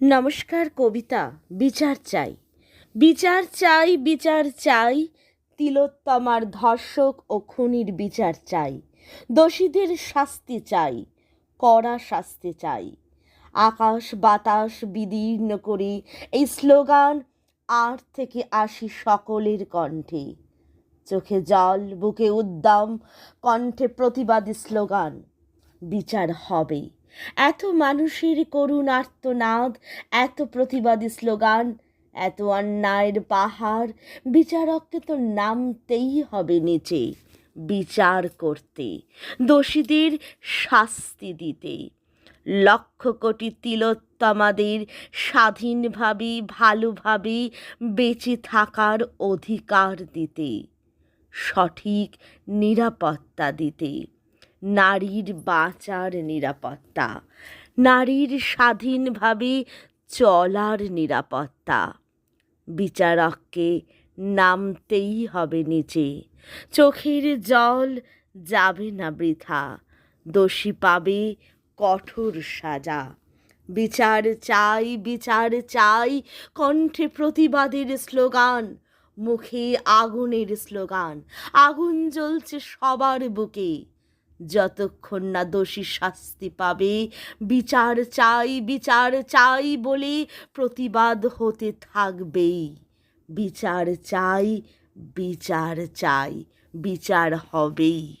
নমস্কার কবিতা, বিচার চাই। বিচার চাই বিচার চাই, তিলোত্তমার ধর্ষক ও খুনির বিচার চাই। দোষীদের শাস্তি চাই, কড়া শাস্তি চাই। আকাশ বাতাস বিদীর্ণ করি, এই স্লোগান আর থেকে আসি সকলের কণ্ঠে। চোখে জল, বুকে উদ্দাম, কণ্ঠে প্রতিবাদী স্লোগান, বিচার হবে। এত মানুষের করুণ আর্তনাদ, এত প্রতিবাদী স্লোগান, এত অন্যায়ের পাহাড়, বিচারককে তো নামতেই হবে নিচে। বিচার করতে, দোষীদের শাস্তি দিতে। লক্ষ কোটি তিলোত্তমাদের স্বাধীনভাবে, ভালোভাবে, বেঁচে থাকার অধিকার দিতে, সঠিক নিরাপত্তা দিতে। নারীর বাঁচার নিরাপত্তা। নারীর স্বাধীনভাবে চলার নিরাপত্তা। বিচারককে নামতেই হবে নিচে। চোখের জল যাবে না বৃথা। দোষী পাবে কঠোর সাজা। বিচার চাই বিচার চাই, কণ্ঠে প্রতিবাদের স্লোগান, মুখে আগুনের স্লোগান। আগুন জ্বলছে সবার বুকে। যতক্ষণ না দোষী শাস্তি পাবে, বিচার চাই বিচার চাই বলে প্রতিবাদ হতে থাকবেই। বিচার চাই বিচার চাই, বিচার হবেই।